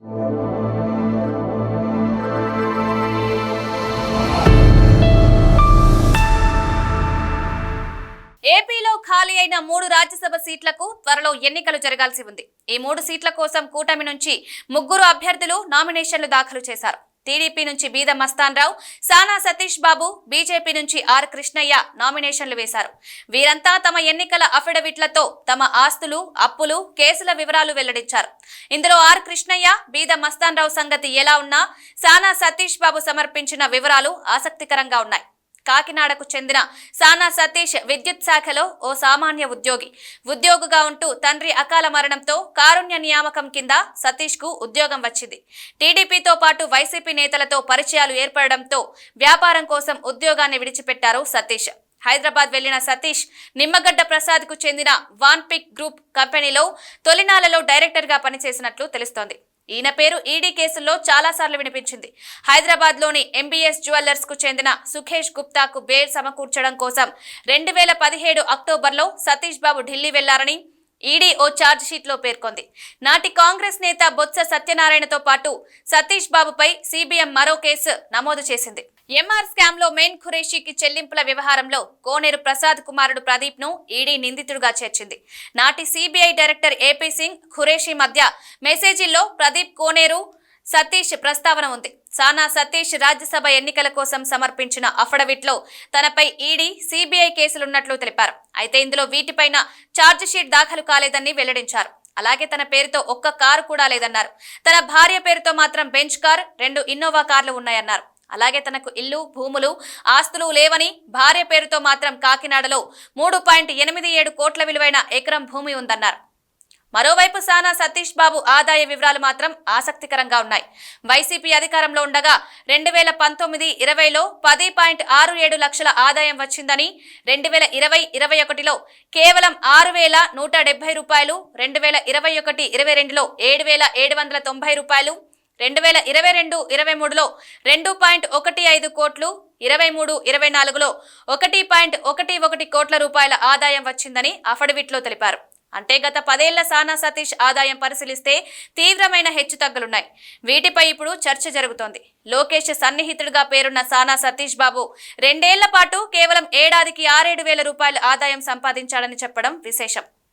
ఏపీలో ఖాళీ అయిన మూడు రాజ్యసభ సీట్లకు త్వరలో ఎన్నికలు జరగాల్సి ఉంది. ఈ మూడు సీట్ల కోసం కూటమి నుంచి ముగ్గురు అభ్యర్థులు నామినేషన్లు దాఖలు చేశారు. టీడీపీ నుంచి బీద మస్తాన్ రావు సానా సతీష్ బాబు బీజేపీ నుంచి ఆర్ కృష్ణయ్య నామినేషన్లు వేశారు. వీరంతా తమ ఎన్నికల అఫిడవిట్లతో తమ ఆస్తులు అప్పులు కేసుల వివరాలు వెల్లడించారు. ఇందులో ఆర్ కృష్ణయ్య బీద మస్తాన్ రావు సంగతి ఎలా ఉన్నా సానా సతీష్ బాబు సమర్పించిన వివరాలు ఆసక్తికరంగా ఉన్నాయి. కాకినాడకు చెందిన సానా సతీష్ విద్యుత్ శాఖలో ఓ సామాన్య ఉద్యోగి. ఉద్యోగిగా ఉంటూ తండ్రి అకాల మరణంతో కారుణ్య నియామకం కింద సతీష్కు ఉద్యోగం వచ్చింది. టీడీపీతో పాటు వైసీపీ నేతలతో పరిచయాలు ఏర్పడడంతో వ్యాపారం కోసం ఉద్యోగాన్ని విడిచిపెట్టారు సతీష్. హైదరాబాద్ వెళ్ళిన సతీష్ నిమ్మగడ్డ ప్రసాద్కు చెందిన వాన్పిక్ గ్రూప్ కంపెనీలో తొలినాలలో డైరెక్టర్గా పనిచేసినట్లు తెలుస్తోంది. ఈయన పేరు ఈడీ కేసుల్లో చాలాసార్లు వినిపించింది. హైదరాబాద్లోని ఎంబీఎస్ జ్యువెల్లర్స్కు చెందిన సుఖేష్ గుప్తాకు బేల్ సమకూర్చడం కోసం రెండు వేల పదిహేడు అక్టోబర్లో సతీష్ బాబు ఢిల్లీ వెళ్ళారని ఈడీ ఓ ఛార్జ్ షీట్లో పేర్కొంది. నాటి కాంగ్రెస్ నేత బొత్స సత్యనారాయణతో పాటు సతీష్ బాబుపై సిబిఎం మరో కేసు నమోదు చేసింది. ఎంఆర్ స్కామ్లో మెయిన్ ఖురేషీకి చెల్లింపుల వ్యవహారంలో కోనేరు ప్రసాద్ కుమారుడు ప్రదీప్ను ఈడీ నిందితుడిగా చేర్చింది. నాటి CBI director AP Singh Qureshi మధ్య మెసేజీల్లో ప్రదీప్ కోనేరు సతీష్ ప్రస్తావన ఉంది. సానా సతీష్ రాజ్యసభ ఎన్నికల కోసం సమర్పించిన అఫిడవిట్లో తనపై ఈడీ సిబిఐ కేసులున్నట్లు తెలిపారు. అయితే ఇందులో వీటిపైన ఛార్జ్ షీట్ దాఖలు కాలేదని వెల్లడించారు. అలాగే తన పేరుతో ఒక్క కారు కూడా లేదన్నారు. తన భార్య పేరుతో మాత్రం బెంచ్ కార్ రెండు ఇన్నోవా కార్లు ఉన్నాయన్నారు. అలాగే తనకు ఇల్లు భూములు ఆస్తులు లేవని భార్య పేరుతో మాత్రం కాకినాడలో మూడు పాయింట్ ఎనిమిది ఏడు కోట్ల విలువైన ఎకరం భూమి ఉందన్నారు. మరోవైపు సానా సతీష్ బాబు ఆదాయ వివరాలు మాత్రం ఆసక్తికరంగా ఉన్నాయి. వైసీపీ అధికారంలో ఉండగా రెండు వేల పంతొమ్మిది ఇరవైలో పది పాయింట్ ఆరు ఏడు లక్షల ఆదాయం వచ్చిందని రెండు వేల ఇరవై ఇరవై ఒకటిలో కేవలం ఆరు వేల నూట డెబ్బై రూపాయలు రెండు వేల ఇరవై ఒకటి ఇరవై రెండులో ఏడు వేల ఏడు వందల తొంభై రూపాయలు రెండు వేల ఇరవై రెండు ఇరవై మూడులో రెండు పాయింట్ ఒకటి ఐదు కోట్లు ఇరవై మూడు ఇరవై నాలుగులో ఒకటి పాయింట్ ఒకటి ఒకటి కోట్ల రూపాయల ఆదాయం వచ్చిందని అఫిడవిట్లో తెలిపారు. అంటే గత పదేళ్ళ సానా సతీష్ ఆదాయం పరిశీలిస్తే తీవ్రమైన హెచ్చుతగ్గులున్నాయి వీటిపై ఇప్పుడు చర్చ జరుగుతోంది. లోకేష్ సన్నిహితుడిగా పేరున్న సానా సతీష్ బాబు రెండేళ్ళ పాటు కేవలం ఏడాదికి ఆరేడు వేల రూపాయల ఆదాయం సంపాదించాడని చెప్పడం విశేషం.